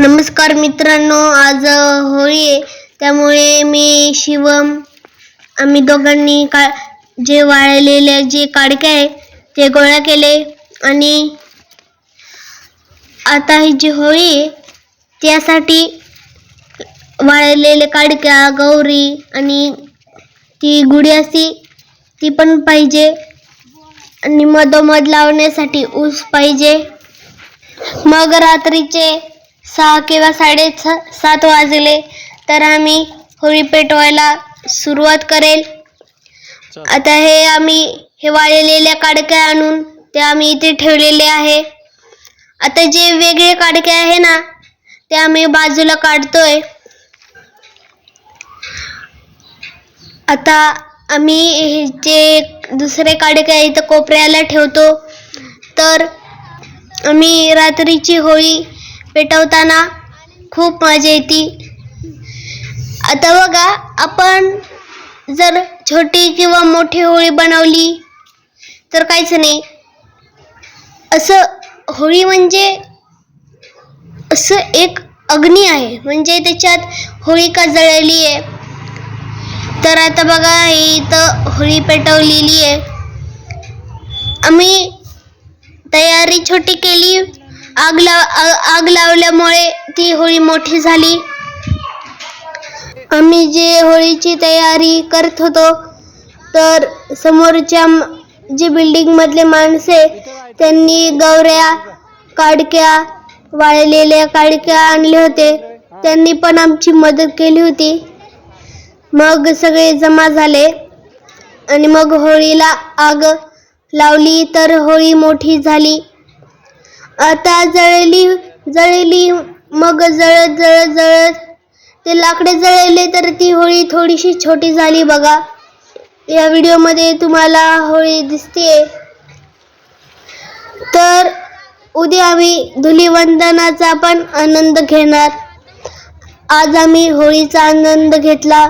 नमस्कार मित्रांनो आज होळी आहे. त्यामुळे मी शिवम आम्ही दोघांनी का जे वाळलेले जे काडके आहे ते गोळा केले. आणि आता ही जी होळी आहे त्यासाठी वाळलेले काडक्या गौरी आणि ती गुढी अशी ती पण पाहिजे. आणि मधोमध लावण्यासाठी ऊस पाहिजे. मग रात्रीचे सहा किंवा साडे सात वाजले तर आम्ही होळी पेटवायला सुरुवात करेल. आता हे आम्ही हे वाळलेल्या काडक्या आणून ते आम्ही इथे ठेवलेले आहे. आता जे वेगळे काडके आहे ना ते आम्ही बाजूला काढतोय. आता आम्ही जे दुसरे काडके आहे इथं कोपऱ्याला ठेवतो. तर आम्ही रात्रीची होळी पेटवताना खूप मजा येते. आता बघा आपण जर छोटी किंवा मोठी होळी बनवली तर काहीच नाही. असं होळी म्हणजे असं एक अग्नी आहे. म्हणजे त्याच्यात होळिका जळलेली आहे. तर आता बघा हे इथं होळी पेटवलेली आहे. आम्ही तयारी छोटी केली. आग लाव आग लावल्यामुळे ती होळी मोठी झाली. आम्ही जे होळीची तयारी करत होतो तर समोरच्या जे बिल्डिंग मधले माणसे त्यांनी गौऱ्या काडक्या वाळलेल्या काडक्या आणले होते त्यांनी पण आमची मदत केली होती. मग सगळे जमा झाले आणि मग होळीला आग लावली तर होळी मोठी झाली. आता जळली जळली मग जळत जळत जळत. ते लाकडे जळले तर ती होळी थोडीशी छोटी झाली बघा. या व्हिडिओमध्ये तुम्हाला होळी दिसते तर उद्या आम्ही धुलीवंदनाचा पण आनंद घेणार. आज आम्ही होळीचा आनंद घेतला.